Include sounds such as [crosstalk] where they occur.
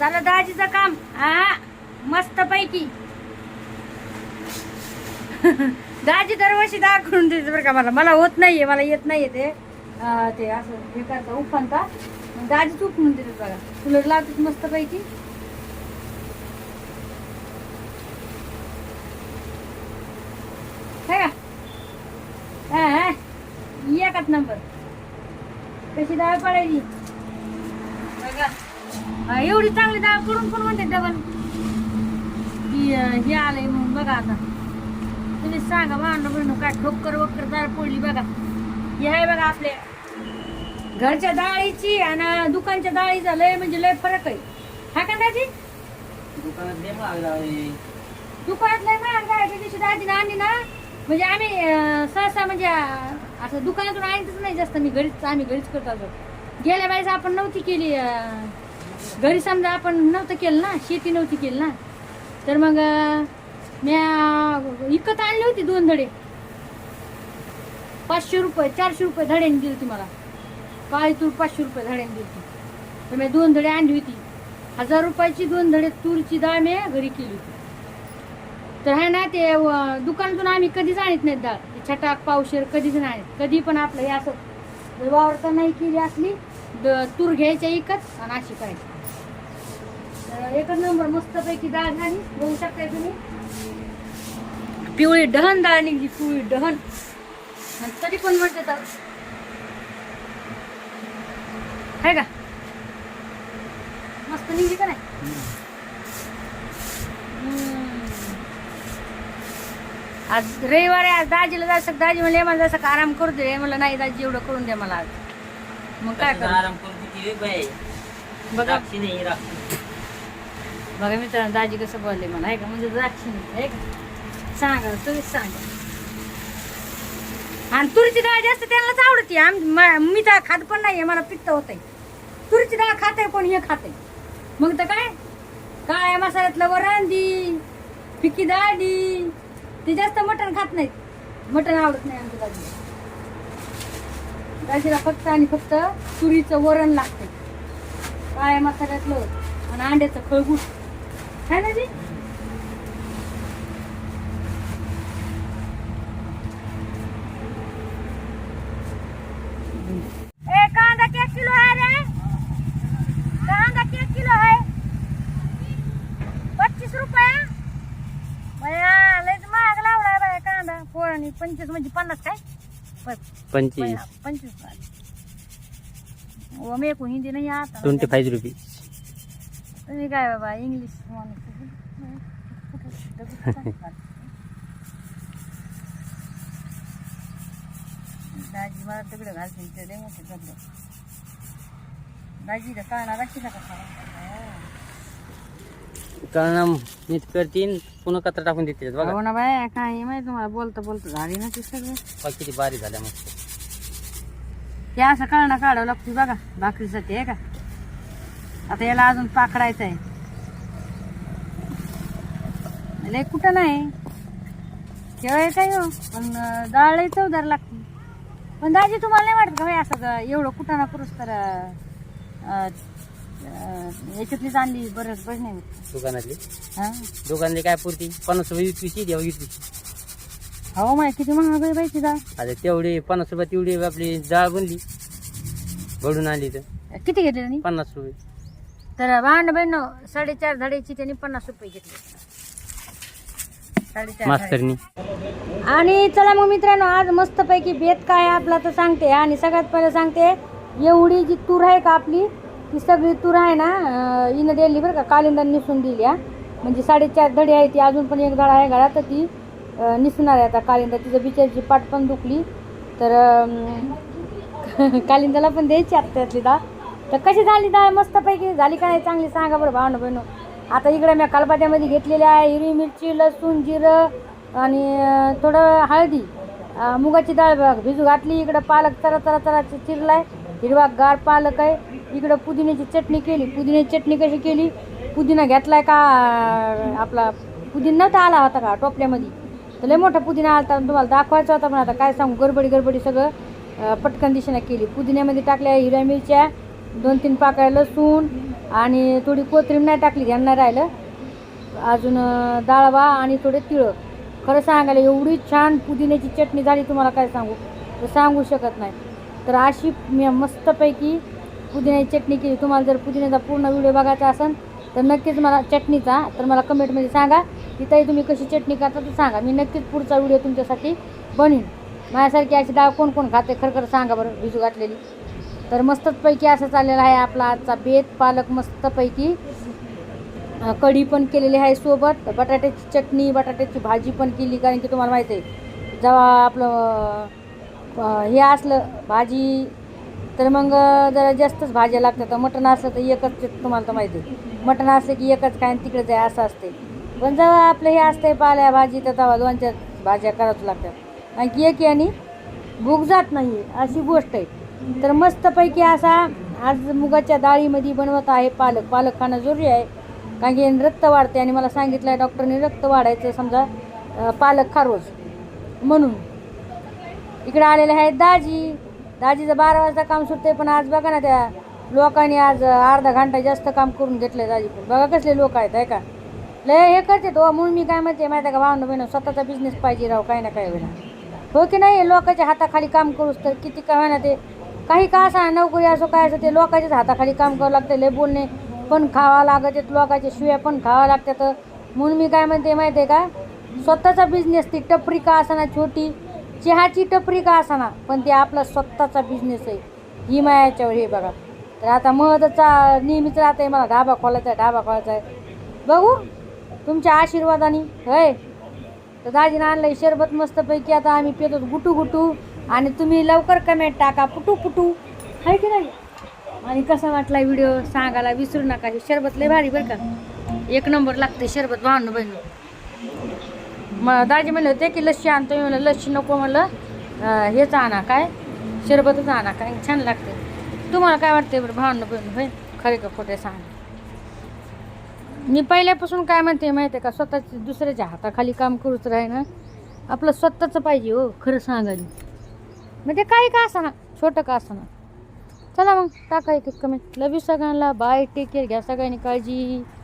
चला झालं दाजीचं काम. हा मस्त पैकी [laughs] दाजी दरवर्षी दाखवून करून देते बरं का मला. मला होत नाहीये मला येत नाहीये ते. ते असं हे करता उफानता दाजी चूक म्हणून देते बघा. कुलर लावते मस्त पैकी का? एकच नंबर. कशी दाळ पडायची बघा. एवढी चांगली डाळ पडून पण म्हणते डबल. की हे आलंय म्हणून बघा आता. तुम्ही सांगा भांडण बहिण काय ठोकर वक्कर डाळ पडली बघा. हे आहे बघा आपल्या घरच्या डाळीची आणि दुकानच्या डाळीचा लय म्हणजे लय फरक आहे. हा का दाजी? दुकानात लय महाग लावले. दुकानात लय महाग दिवशी दाजीने आणली ना म्हणजे आम्ही सहसा म्हणजे असं दुकानातून आणतच नाही जास्त. मी घरीच आम्ही घरीच करतो. गेल्या वेळेस आपण नव्हती केली घरी समजा आपण नव्हतं केलं ना शेती नव्हती केली ना तर मग म्या विकत आणली होती दोन धडे. पाचशे रुपये चारशे रुपये धड्याने दिली होती मला. काळी तूर पाचशे रुपये धड्याने दिली होती. तर मी दोन धडे आणली होती. हजार रुपयाची दोन धडे तूरची डाळ मी घरी केली होती. तर हे ना ते दुकानातून आम्ही कधीच आणत नाहीत डाळ. छटाक पावशेर कधीच नाही आणत. कधी पण आपलं हे असं वावरता नाही केली असली द- तूर घ्यायच्या इकत आणि अशी करायची. तर एकच नंबर मस्तपैकी डाळ झाली. बघू शकताय तुम्ही. पिवळी डहन डाळ निघली पिवळी डहन. तरी पण म्हणते तर. आहे का? मस्त निघली का नाही. आज रविवार आहे आज दाजीला जायचं दाजी म्हणले मला जसं आराम करू दे. म्हणलं नाही दाजी एवढं करून दे मला आज. मग काय करू? आराम बाई? बघा. द्राक्षी नाही राखी बघा मित्रांनो दाजी कसं बोलले मला आहे का? म्हणजे द्राक्ष आहे का? सांगा तुम्हीच सांगा. आणि तुरीची डाळ जास्त त्यांनाच आवडते. आम मी तर खात पण नाहीये मला पित्त होतंय. तुरीची डाळ खाते पण हे खाते मग तर काय? काळ्या मसाल्यातलं वरांदी फिकी दाडी ते जास्त मटण खात नाहीत. मटण आवडत नाही आमच्या दाजीला. दाजीला फक्त आणि फक्त तुरीचं वरण लागते काळ्या मसाल्यातलं आणि अंड्याचं खळगूट है ना जी ए कांदा किती किलो आहे रे. कांदा किती किलो आहे. पच्चीस रुपये. लयच महाग लावलाय बाया कांदा. पोरांनी पंचवीस म्हणजे पन्नास काय? पंचवीस. पंचवीस. ओ मे को हिंदी नाही आता. ट्वेंटी फाईव्ह रुपीज तुम्ही काय बाबा इंग्लिश दाजी मला तिकडे घालते ते लय मोठे गड्डे दाजी तर कळणार नका कारण नीट करतीन पुन्हा कचरा टाकून देते बघा. हो ना बाय काय माहिती तुम्हाला? बोलता बोलता झाली ना ती सगळं. बघ किती बारी झाल्या मस्त. ते असं कळणं काढावं लागते बघा भाकरीसाठी आहे का? आता याला अजून पाकडायचं आहे. लय कुठं नाही. केवळ काय हो? पण डाळ चवदार लागते. पण दाजी तुम्हाला नाही वाटत का असं एवढं कुठं ना करूस तर याच्यातलीच आणली बरंच बरं नाही दुकानातली? हा? दुकानातली काय पुरती? पन्नास रुपये विकवीची द्या विकवीची हो माय किती महाग आहे बाई ती डाळ आता तेवढी पन्नास रुपये तेवढी आपली डाळ बनली. भडून आणली तर. किती घेतली त्यांनी? पन्नास रुपये. तर भांड बहिण साडेचार धाड्याची त्यांनी पन्नास रुपये घेतले. साडेचार. मास्तरनी. आणि चला मग मित्रांनो आज मस्तपैकी बेत काय आहे आपला तर सांगते. आणि सगळ्यात पहिलं सांगते एवढी जी तूर आहे का आपली ती सगळी तूर आहे ना अं, हिनं दिली बरं का कालिंदा निसून दिली हा. म्हणजे साडेचार धडी आहे ती अजून पण एक धडा आहे घरात तर ती अं, निसणार आहे आता कालिंदा तिचं बिचारची पाठ पण दुखली. तर अं, [laughs] कालिंदाला पण द्यायची आता त्यातली डाळ तर कशी झाली डाळ मस्तपैकी झाली का नाही चांगली? सांगा बरं भावनं बहिणू आता इकडे मी कालपात्यामध्ये घेतलेल्या आहे. हिरवी मिरची लसूण जिरं आणि थोडं हळदी. मुगाची डाळ भिजू घातली. इकडं पालक चरा चरा चरा चिरलाय. हिरवा गार पालक आहे. इकडं पुदिन्याची चटणी केली. पुदिन्याची चटणी कशी केली? पुदिना घेतलाय का आपला पुदिना नव्हता आला होता का टोपल्यामध्ये? तर लय मोठा पुदिना आला तुम्हाला दाखवायचा होता पण आता काय सांगू? गडबडी गडबडी सगळं पटकन दिशेनं केली. पुदिन्यामध्ये टाकल्या हिरव्या मिरच्या दोन तीन पाकळ्या लसूण आणि थोडी कोथिंबीर नाही टाकली ध्यान नाही राहिलं. अजून अं, डाळवा आणि थोडे तिळं. खरं सांगायला एवढी छान पुदिन्याची चटणी झाली तुम्हाला काय सांगू? तर सांगू शकत नाही. तर अशी मी मस्तपैकी पुदिन्याची चटणी केली. तुम्हाला जर पुदिन्याचा पूर्ण व्हिडिओ बघायचा असेल तर नक्कीच मला चटणीचा तर मला कमेंटमध्ये सांगा. की ताई तुम्ही कशी चटणी करता तर सांगा. मी नक्कीच पुढचा व्हिडिओ तुमच्यासाठी बनीन माझ्यासारखी अशी डाळ कोण कोण खाते? खरं खरं सांगा बरं भिजू घातलेली. तर मस्तपैकी असं चाललेला आहे आपला आजचा बेत. पालक मस्तपैकी कढी पण केलेली आहे सोबत. बटाट्याची चटणी बटाट्याची भाजी पण केली कारण की तुम्हाला माहिती आहे जेव्हा आपलं हे असलं भाजी तर मग जरा जास्तच भाज्या लागतात. मटण असलं तर एकच तुम्हाला तर माहिती आहे. मटण असलं की एकच काय आणि तिकडे जाय असं असते. पण जेव्हा आपलं हे असतंय पाल्या भाजी तर तेव्हा दोन चार भाज्या करावच लागतात. कारण की एक याने भूक जात नाही अशी गोष्ट आहे. तर मस्तपैकी असा आज मुगाच्या डाळीमध्ये बनवत आहे पालक. पालक खाणं जरुरी आहे. कारण की रक्त वाढते आणि मला सांगितलं आहे डॉक्टरने रक्त वाढायचं समजा पालक खा रोज म्हणून इकडे आलेले आहेत दाजी. दाजीचं बारा वाजता काम सुटते पण आज बघा ना त्या लोकांनी आज अर्धा घंटा जास्त काम करून घेतलं दाजी पण बघा कसले लोक आहेत आहे का? लय हे करते तो हो. म्हणून मी काय म्हणते माहिती आहे का भावना बहिण स्वतःचा बिझनेस पाहिजे राव काही ना काही वेळा हो की नाही? लोकांच्या हाताखाली काम करूस तर किती काय ना ते काही का असा नोकरी असो काय असो ते लोकांच्याच हाताखाली काम करावं लागतं लय बोलणे पण खावा लागत आहेत लोकांच्या शिव्या पण खावा लागतात. म्हणून मी काय म्हणते माहिती आहे का? स्वतःचा बिझनेस ती टपरी का असाना छोटी? चहाची टपरी का असाना? पण ते आपला स्वतःचा बिझनेस आहे. ही मायाच्यावर हे बघा. तर आता महत्त्वाचा नेहमीच राहतं आहे मला ढाबा खोलायचा आहे ढाबा खोलायचा आहे. बघू तुमच्या आशीर्वादाने होय? तर दाजीनं आणलं शरबत मस्तपैकी आता आम्ही पितो गुटू गुटू. आणि तुम्ही लवकर कमेंट टाका पुटू पुटू. आहे की नाही? आणि कसा वाटला व्हिडिओ सांगायला विसरू नका हे शरबत लय भारी बरं का. एक नंबर लागते शरबत भावनं बहिण. मग दाजी म्हणले होते की लस्सी आणतो मी म्हणलं लस्सी नको म्हणलं. हेच आणा काय? शरबतच आणा काय? छान लागते. तुम्हाला काय वाटते बरं भावनं बहिण होय? खरे का खोटे सांग. मी पहिल्यापासून काय म्हणते माहिती आहे का स्वतःच दुसऱ्याच्या हाताखाली काम करूच राही ना आपलं स्वतःचं पाहिजे हो खरं सांगायला म्हणजे काही का असणार छोटं का असणार चला मग टाका एक कमेंट लव यू सगळ्यांना. बाय टेक केअर घ्या सगळ्यांनी काळजी.